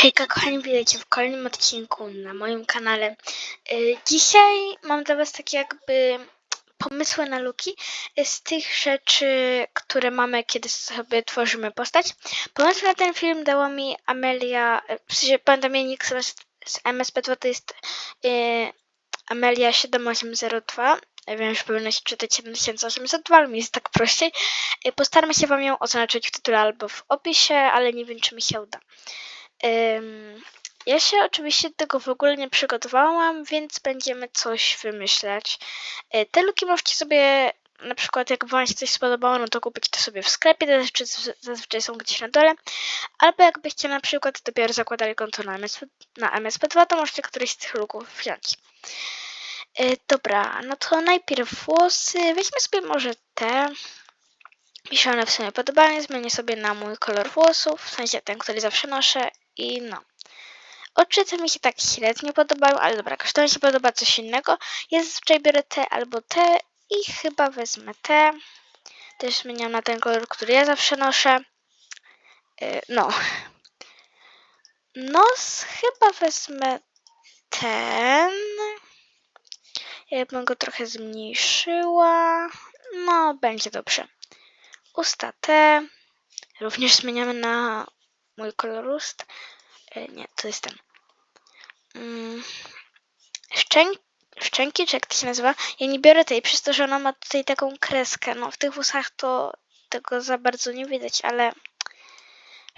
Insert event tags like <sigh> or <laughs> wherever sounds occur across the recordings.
Hejka kochani, witajcie w kolejnym odcinku na moim kanale. Y, Dzisiaj mam dla was takie jakby pomysły na luki z tych rzeczy, które mamy, kiedy sobie tworzymy postać. Pomysł na ten film dała mi Amelia, y, w sensie jej nick z z MSP2 to jest y, Amelia 7802. Ja wiem, że powinno się czytać 7802, ale mi jest tak prościej. Postaram się wam ją oznaczyć w tytule albo w opisie, ale nie wiem, czy mi się uda. Ja się oczywiście tego w ogóle nie przygotowałam, więc będziemy coś wymyślać. Y, Te luki możecie sobie, na przykład jak wam się coś spodobało, no to kupić to sobie w sklepie, te rzeczy zazwyczaj są gdzieś na dole. Albo jakbyście na przykład dopiero zakładali konto na, MSP, na MSP2, to możecie któryś z tych luków wziąć. Y, Dobra, no to najpierw włosy. Weźmy sobie może te. Mi się one w sumie podobają, zmienię sobie na mój kolor włosów, w sensie ten, który zawsze noszę i no. Oczy mi się tak średnio podobają, ale dobra, każdemu się podoba coś innego. Ja zazwyczaj biorę te albo te i chyba wezmę te. Też zmieniam na ten kolor, który ja zawsze noszę. Yy, no. Nos chyba wezmę ten. Ja bym go trochę zmniejszyła. No, będzie dobrze. Usta te. Również zmieniamy na mój kolor ust. E, nie, to jest ten. Mm, szczęk, szczęki, czy jak to się nazywa? Ja nie biorę tej, przez to, że ona ma tutaj taką kreskę. No, w tych włosach to tego za bardzo nie widać, ale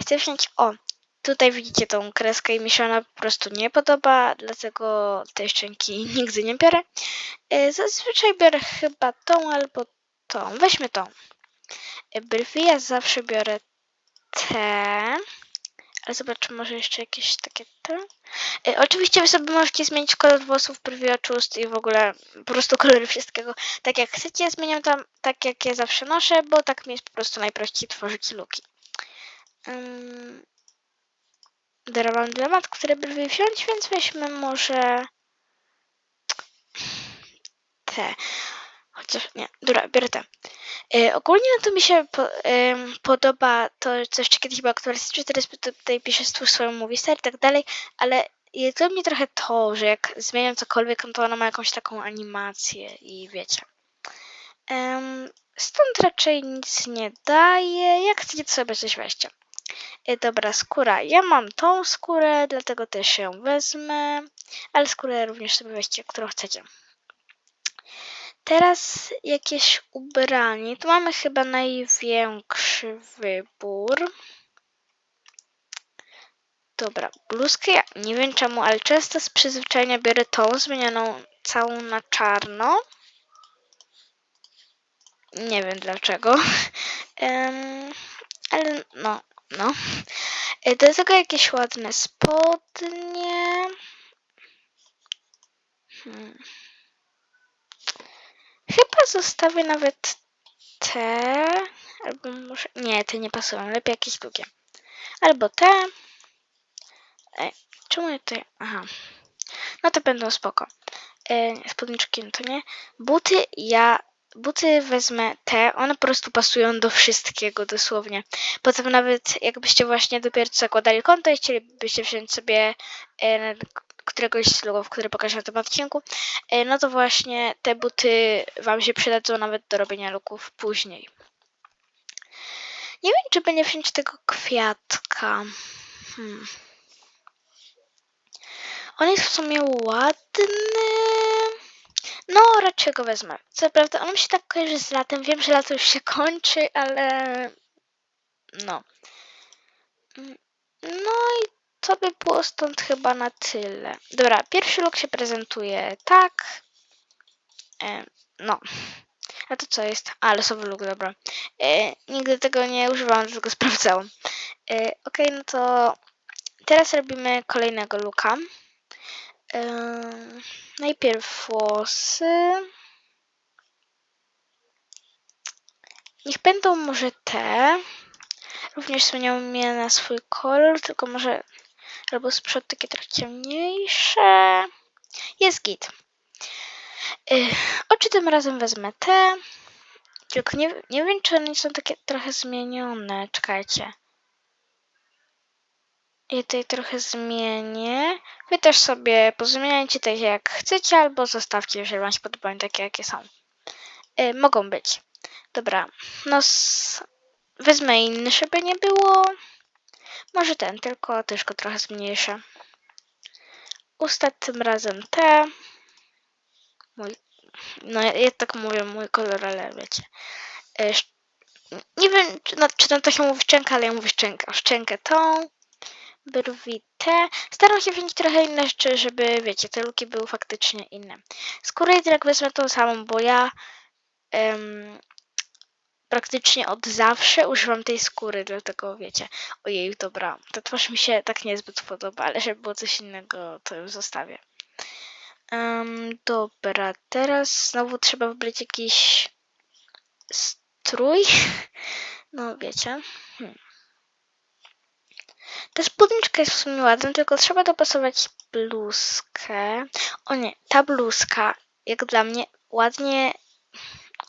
chcę wziąć. O, tutaj widzicie tą kreskę i mi się ona po prostu nie podoba, dlatego tej szczęki <laughs> nigdy nie biorę. E, Zazwyczaj biorę chyba tą albo tą. Weźmy tą. E, Brwi ja zawsze biorę te. Ale zobaczmy, może jeszcze jakieś takie te. E, oczywiście wy sobie możecie zmienić kolor włosów, brwi, oczu, ust i w ogóle po prostu kolory wszystkiego. Tak jak chcecie, zmieniam tam tak jak ja zawsze noszę, bo tak mi jest po prostu najprościej tworzyć luki. Um, mam dylemat, które brwi wziąć, więc weźmy może te. Chociaż nie, dobra, biorę te. E, ogólnie no to mi się po, podoba to, co jeszcze kiedyś było aktualizacja, teraz tutaj piszę swoją mówi i tak dalej, ale to mnie trochę to, że jak zmieniam cokolwiek, no to ona ma jakąś taką animację i wiecie. Stąd raczej nic nie daje. Jak chcecie, to sobie coś weźcie. E, dobra, skóra. Ja mam tą skórę, dlatego też ją wezmę, ale skórę również sobie weźcie, którą chcecie. Teraz jakieś ubranie. Tu mamy chyba największy wybór. Dobra, bluzkę ja nie wiem czemu, ale często z przyzwyczajenia biorę tą zmienioną całą na czarno. Nie wiem dlaczego. <laughs> Em, ale no, no. E, Do tego jakieś ładne spodnie. Hmm. Chyba zostawię nawet te. Albo może. Nie, te nie pasują. Lepiej jakieś długie. Albo te. Ej, czemu ja tutaj. Aha. No to będą spoko. E, spódniczki, no to nie. Buty ja. Buty wezmę te, one po prostu pasują do wszystkiego dosłownie. Potem nawet jakbyście właśnie dopiero zakładali konto i chcielibyście wziąć sobie e, któregoś z logów, które pokażę na tym odcinku, e, no to właśnie te buty Wam się przydadzą nawet do robienia luków później. Nie wiem, czy będzie wziąć tego kwiatka. Hmm. On jest w sumie ładny. No, raczej go wezmę. Co prawda, on mi się tak kojarzy z latem. Wiem, że lato już się kończy, ale no. Mm, No i to by było stąd chyba na tyle. Dobra, pierwszy look się prezentuje tak. E, no. A to co jest? A, losowy look, dobra. E, nigdy tego nie używałam, dlatego <laughs> sprawdzałam. E, Okej, no to teraz robimy kolejnego looka. E, najpierw włosy. Niech będą może te. Również zmienią mnie na swój kolor, tylko może albo z przodu takie trochę ciemniejsze. Jest git. Y, oczy tym razem wezmę te. Tylko nie, nie wiem, czy one są takie trochę zmienione. Czekajcie. Ja tutaj trochę zmienię. Wy też sobie pozmieniajcie tak jak chcecie, albo zostawcie, jeżeli wam się podobają takie, jakie są. Y, mogą być. Dobra, no s... wezmę inny, żeby nie było. Może ten, tylko też go trochę zmniejszę. Usta tym razem te. Mój, no ja, ja tak mówię, mój kolor, ale wiecie. Sz- nie wiem, czy na, czy to się mówi szczęka, ale ja mówię szczęka. Szczękę tą brwi te. Staram się wziąć trochę inne rzeczy, żeby, wiecie, te luki były faktycznie inne. Skórę jednak wezmę tą samą, bo ja em, praktycznie od zawsze używam tej skóry, dlatego wiecie, ojej, dobra, ta twarz mi się tak niezbyt podoba, ale żeby było coś innego, to ją zostawię. Em, dobra, teraz znowu trzeba wybrać jakiś strój. <laughs> No wiecie. Hmm. Ta spódniczka jest w sumie ładna, tylko trzeba dopasować bluzkę. O nie, ta bluzka, jak dla mnie, ładnie,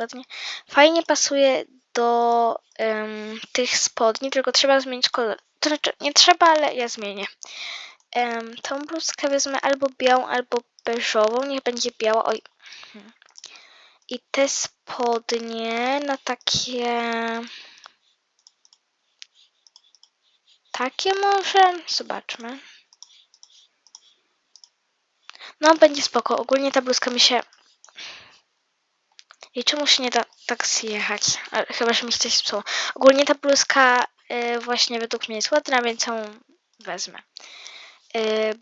ładnie, fajnie pasuje do em, tych spodni, tylko trzeba zmienić kolor. To znaczy, nie trzeba, ale ja zmienię. Em, tą bluzkę wezmę albo białą, albo beżową. Niech będzie biała. Oj. Hmm. I te spodnie na takie... Takie może? Zobaczmy. No, będzie spoko. Ogólnie ta bluzka mi się... I czemu się nie da tak zjechać? Chyba, że mi się coś psuło. Ogólnie ta bluzka y, właśnie według mnie jest ładna, więc ją wezmę. Y,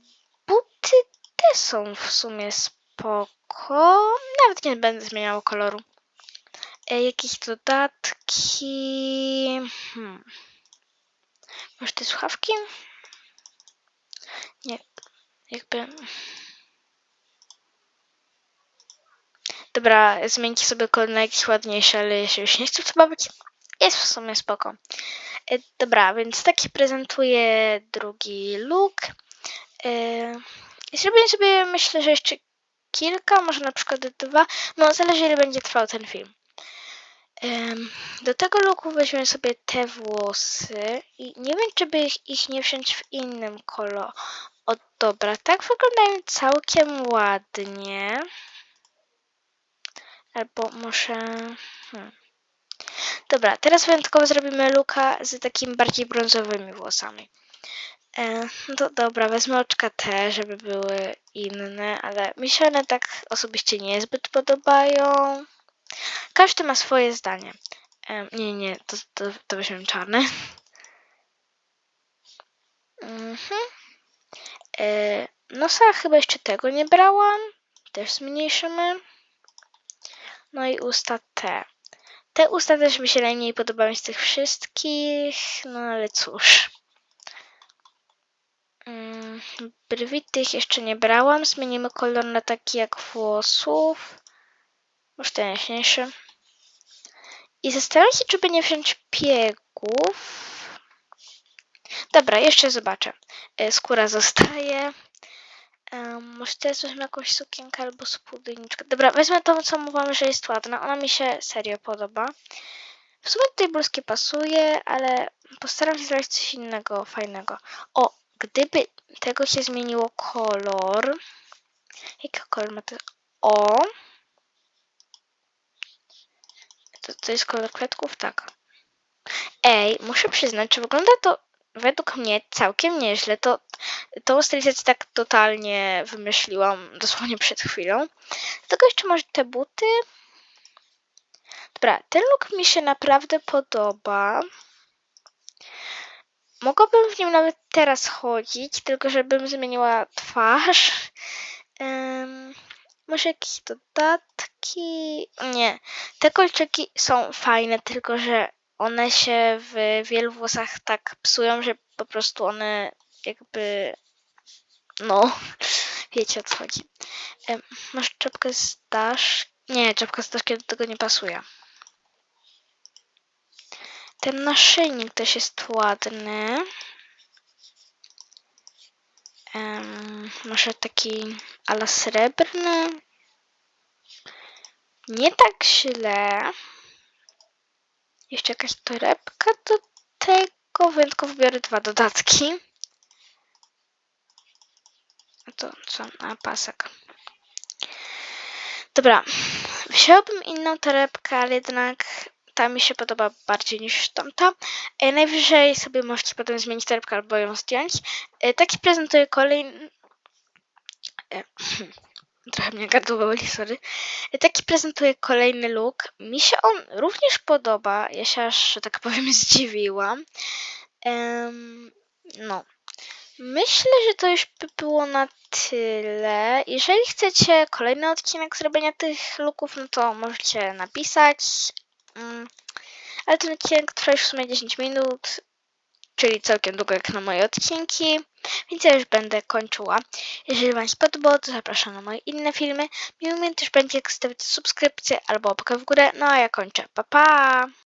buty te są w sumie spoko. Nawet nie będę zmieniała koloru. Y, jakieś dodatki... Hmm. Może te słuchawki? Nie, jakby... Dobra, zmieńcie sobie kolor na jakiś ładniejszy, ale ja się już nie chcę to bawić. Jest w sumie spoko. E, Dobra, więc taki prezentuję drugi look. E, zrobię sobie, myślę, że jeszcze kilka, może na przykład dwa. No, zależy ile będzie trwał ten film. Em, Do tego looku weźmiemy sobie te włosy i nie wiem, czy by ich, ich nie wziąć w innym kolorze. O, dobra, tak wyglądają całkiem ładnie. Albo może... Hmm. Dobra, teraz wyjątkowo zrobimy luka z takimi bardziej brązowymi włosami. E, no dobra, wezmę oczka te, żeby były inne, ale mi się one tak osobiście niezbyt podobają. Każdy ma swoje zdanie. E, nie, nie, to, to, to weźmiemy czarne. Mhm. E, nosa chyba jeszcze tego nie brałam. Też zmniejszymy. No i usta te. Te usta też mi się najmniej podobają z tych wszystkich, no ale cóż. Mm, Brwi tych jeszcze nie brałam. Zmienimy kolor na taki jak włosów. Może ten jaśniejszy. I zastanawiam się, czy by nie wziąć piegów. Dobra, jeszcze zobaczę. E, Skóra zostaje. Em, może teraz wezmę jakąś sukienkę albo spódniczkę. Dobra, wezmę tą, co mówiłam, że jest ładna. Ona mi się serio podoba. W sumie tej bluzki pasuje, ale postaram się zrobić coś innego, fajnego. O, gdyby tego się zmieniło kolor. Jaki kolor ma to? O. To, to jest kolor kwiatków? Tak. Ej, muszę przyznać, że wygląda to według mnie całkiem nieźle. To, tą stylizację tak totalnie wymyśliłam dosłownie przed chwilą. Dlatego jeszcze może te buty. Dobra, ten look mi się naprawdę podoba. Mogłabym w nim nawet teraz chodzić, tylko żebym zmieniła twarz. Em, może jakieś dodatki? Nie. Te kolczyki są fajne, tylko że one się w wielu włosach tak psują, że po prostu one jakby. No, <laughs> wiecie o co chodzi. Em, masz czapkę dasz? Nie, czapka z daszkiem do tego nie pasuje. Ten naszyjnik też jest ładny. Może taki ala srebrny. Nie tak źle. Jeszcze jakaś torebka do tego. Wyjątkowo biorę dwa dodatki. A to co? Na pasek. Dobra. Wziąłbym inną torebkę, ale jednak ta mi się podoba bardziej niż tamta. E, najwyżej sobie możecie potem zmienić torebkę albo ją zdjąć. E, taki prezentuję kolejny... E, <clears throat> trochę mnie gardło boli, sorry. Taki prezentuję kolejny look. Mi się on również podoba. Ja się aż, że tak powiem, <laughs> zdziwiłam. Em, no. Myślę, że to już by było na tyle. Jeżeli chcecie kolejny odcinek zrobienia tych looków, no to możecie napisać. Mm, Ale ten odcinek trwa już w sumie 10 minut, czyli całkiem długo jak na moje odcinki, więc ja już będę kończyła. Jeżeli Wam się podobało, to zapraszam na moje inne filmy. Miło mi też będzie, jak subskrypcję albo łapkę w górę. No a ja kończę. Pa, pa!